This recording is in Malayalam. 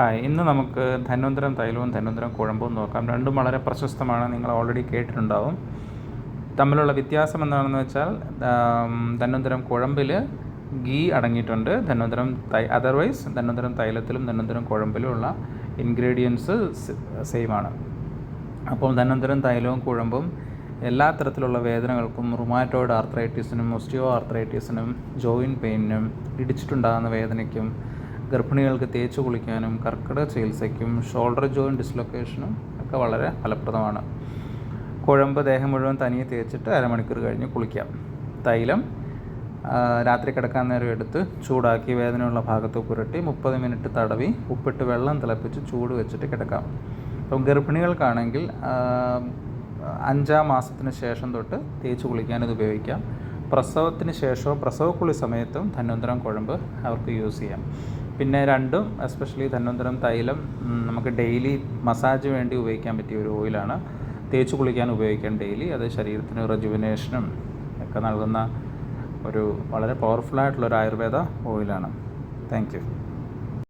ഹായ് ഇന്ന് നമുക്ക് ധന്വന്തരം തൈലവും ധന്വന്തരം കുഴമ്പും നോക്കാം. രണ്ടും വളരെ പ്രശസ്തമാണ് നിങ്ങൾ ഓൾറെഡി കേട്ടിട്ടുണ്ടാവും. തമ്മിലുള്ള വ്യത്യാസം എന്താണെന്ന് വെച്ചാൽ ധന്വന്തരം കുഴമ്പിൽ ഗീ അടങ്ങിയിട്ടുണ്ട് ധന്വന്തരം തൈ അതർവൈസ് ധന്വന്തരം തൈലത്തിലും ധന്വന്തരം കുഴമ്പിലും ഉള്ള ഇൻഗ്രീഡിയൻസ് സെയിം ആണ്. അപ്പോൾ ധന്വന്തരം തൈലവും കുഴമ്പും എല്ലാ തരത്തിലുള്ള വേദനകൾക്കും റുമാറ്റോയിഡ് ആർത്രൈറ്റിസിനും ഒസ്റ്റിയോ ആർത്രൈറ്റിസിനും ജോയിൻ പെയിനും ഇടിച്ചിട്ടുണ്ടാകുന്ന വേദനയ്ക്കും ഗർഭിണികൾക്ക് തേച്ച് കുളിക്കാനും കർക്കിടക ചികിത്സയ്ക്കും ഷോൾഡർ ജോയിന്റ് ഡിസ്ലൊക്കേഷനും ഒക്കെ വളരെ ഫലപ്രദമാണ്. കുഴമ്പ് ദേഹം മുഴുവൻ തനിയെ തേച്ചിട്ട് അരമണിക്കൂർ കഴിഞ്ഞ് കുളിക്കാം. തൈലം രാത്രി കിടക്കാൻ നേരം എടുത്ത് ചൂടാക്കി വേദനയുള്ള ഭാഗത്ത് പുരട്ടി മുപ്പത് മിനിറ്റ് തടവി ഉപ്പിട്ട് വെള്ളം തിളപ്പിച്ച് ചൂട് വെച്ചിട്ട് കിടക്കാം. അപ്പം ഗർഭിണികൾക്കാണെങ്കിൽ അഞ്ചാം മാസത്തിന് ശേഷം തൊട്ട് തേച്ച് കുളിക്കാൻ ഇത് ഉപയോഗിക്കാം. പ്രസവത്തിന് ശേഷവും പ്രസവക്കുളി സമയത്തും ധന്വന്തരം കുഴമ്പ് അവർക്ക് യൂസ് ചെയ്യാം. പിന്നെ രണ്ടും എസ്പെഷ്യലി ധന്വന്തരം തൈലം നമുക്ക് ഡെയിലി മസാജ് വേണ്ടി ഉപയോഗിക്കാൻ പറ്റിയ ഒരു ഓയിലാണ് തേച്ച് കുളിക്കാൻ ഉപയോഗിക്കാം ഡെയിലി അത് ശരീരത്തിന് റെജുവിനേഷനും ഒക്കെ നൽകുന്ന ഒരു വളരെ പവർഫുള്ളായിട്ടുള്ള ഒരു ആയുർവേദ ഓയിലാണ് താങ്ക് യു